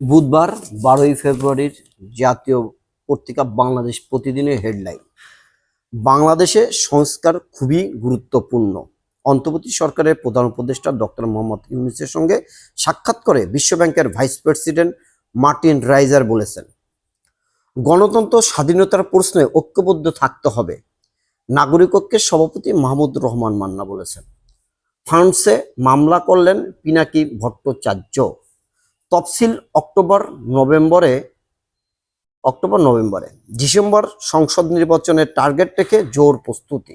বুধবার বারোই ফেব্রুয়ারির জাতীয় পত্রিকা বাংলাদেশ প্রতিদিনের হেডলাইন। বাংলাদেশে সংস্কার খুবই গুরুত্বপূর্ণ। অন্তর্বর্তী সরকারের প্রধান উপদেষ্টা ডক্টর মোহাম্মদ ইউনুসের সঙ্গে সাক্ষাৎ করে বিশ্বব্যাংকের ভাইস প্রেসিডেন্ট মার্টিন রাইজার বলেছেন, গণতন্ত্র স্বাধীনতার প্রশ্নে ঐক্যবদ্ধ থাকতে হবে। নাগরিকত্বের সভাপতি মাহমুদ রহমান মান্না বলেছেন, ফ্রান্সে মামলা করলেন পিনাকি ভট্টাচার্য। তফসিল অক্টোবর, নভেম্বরে অক্টোবর, নভেম্বরে। ডিসেম্বর সংসদ নির্বাচনের টার্গেট রেখে জোর প্রস্তুতি।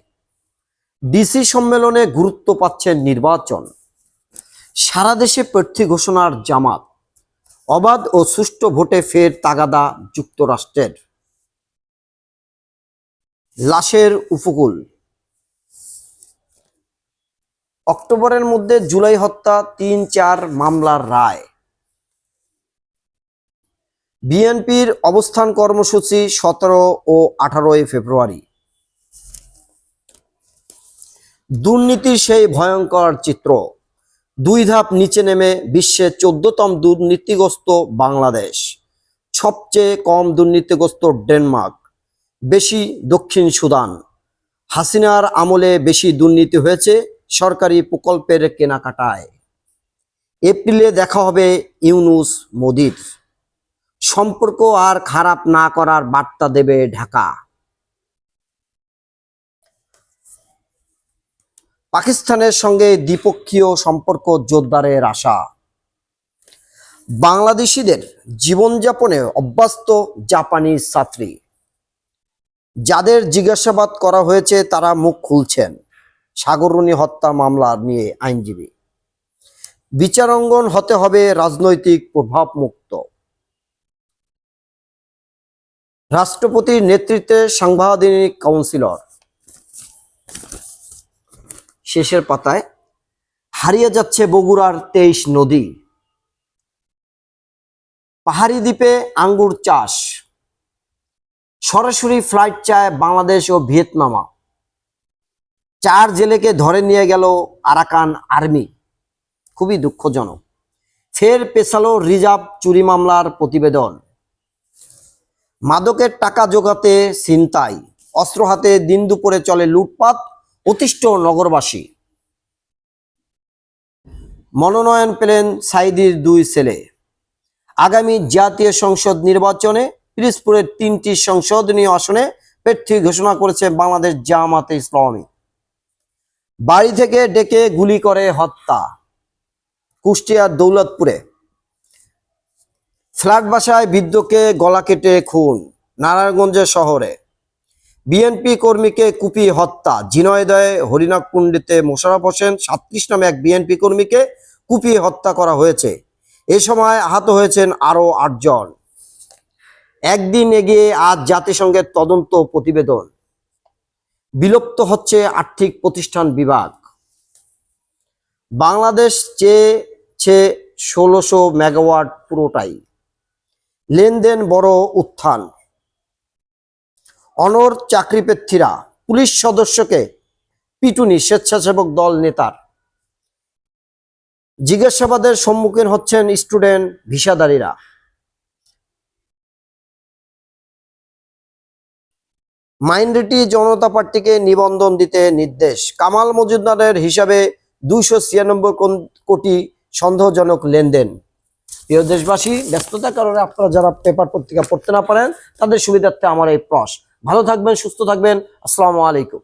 ডিসি সম্মেলনে গুরুত্ব পাচ্ছে নির্বাচন। সারা দেশে প্রার্থী ঘোষণার জামাত। অবাধ ও সুষ্ঠু ভোটে ফের তাগাদা যুক্তরাষ্ট্রের। লাশের উপকূল। অক্টোবরের মধ্যে জুলাই হত্যা, তিন চার মামলার রায়। বিএনপির অবস্থান কর্মসূচি সতেরো ও আঠারোই ফেব্রুয়ারি। দুর্নীতির সেই ভয়ঙ্কর চিত্র। দুই ধাপ নিচে নেমে বিশ্বের চোদ্দতম দুর্নীতিগ্রস্ত বাংলাদেশ। সবচেয়ে কম দুর্নীতিগ্রস্ত ডেনমার্ক। বেশি দক্ষিণ সুদান। হাসিনার আমলে বেশি দুর্নীতি হয়েছে সরকারি প্রকল্পের কেনাকাটায়। এপ্রিলে দেখা হবে ইউনুস মোদির। সম্পর্ক আর খারাপ না করার বার্তা দেবে ঢাকা। পাকিস্তানের সঙ্গে দ্বিপক্ষীয় সম্পর্ক জোরদারের আশা। বাংলাদেশিদের জীবনযাপনে অভ্যস্ত জাপানি ছাত্রী। যাদের জিজ্ঞাসাবাদ করা হয়েছে, তারা মুখ খুলছেন। সাগররুনি হত্যা মামলা নিয়ে আইনজীবী। বিচারাঙ্গন হতে হবে রাজনৈতিক প্রভাব রাষ্ট্রপতির নেতৃত্বে সাংবিধানিক কাউন্সিলর। শেষের পাতায়, হারিয়ে যাচ্ছে বগুড়ার তেইশ নদী। পাহাড়ি দ্বীপে আঙ্গুর চাষ। সরাসরি ফ্লাইট চায় বাংলাদেশ ও ভিয়েতনামা। চার জেলেকে ধরে নিয়ে গেল আরাকান আর্মি। খুবই দুঃখজনক। ফের পেছালো রিজার্ভ চুরি মামলার প্রতিবেদন। মাদকের টাকা জোগাতে ছিনতাই। অস্ত্র হাতে দিন দুপুরে চলে লুটপাট, অতিষ্ঠ নগরবাসী। মনোনয়ন পেলেন সাইদির দুই ছেলে। আগামী জাতীয় সংসদ নির্বাচনে পিরিজপুরের তিনটি সংসদীয় আসনে প্রার্থী ঘোষণা করেছে বাংলাদেশ জামাতে ইসলামী। বাড়ি থেকে ডেকে গুলি করে হত্যা। কুষ্টিয়ার দৌলতপুরে ফ্ল্যাট বাসায় বৃদ্ধকে গলা কেটে খুন নারায়ণগঞ্জের শহরে। বিএনপি কর্মীকে কুপি হত্যা ঝিনয়দয়ে হরিণাকুণ্ডিতে মোশারফ হোসেন সাতত্রিশ নামে এক বিএনপি কর্মীকে কুপিয়ে হত্যা করা হয়েছে। এ সময় আহত হয়েছেন আরও আটজন একদিন এগিয়ে আজ জাতিসংঘের তদন্ত প্রতিবেদন। বিলুপ্ত হচ্ছে আর্থিক প্রতিষ্ঠান বিভাগ। বাংলাদেশ চেয়েছে ষোলোশো মেগাওয়াট পুরোটাই। লেনদেন বড় উত্থান। অনর চাকরি প্রার্থীরা পুলিশ সদস্যকে পিটুনি স্বেচ্ছাসেবক দল নেতার। জিজ্ঞাসাবাদের সম্মুখীন হচ্ছেন স্টুডেন্ট ভিসাদারীরা। মাইনরিটি জনতা পার্টিকে নিবন্ধন দিতে নির্দেশ। কামাল মজুমদারের হিসাবে দুইশো ছিয়ানব্বই কোটি সন্দেহজনক লেনদেন। প্রিয় দেশবাসী, ব্যস্ততার কারণে আপনারা যারা পেপার পত্রিকা পড়তে না পারেন, তাদের সুবিধার্থে আমার এই প্রশ ভালো থাকবেন, সুস্থ থাকবেন। আসসালামু আলাইকুম।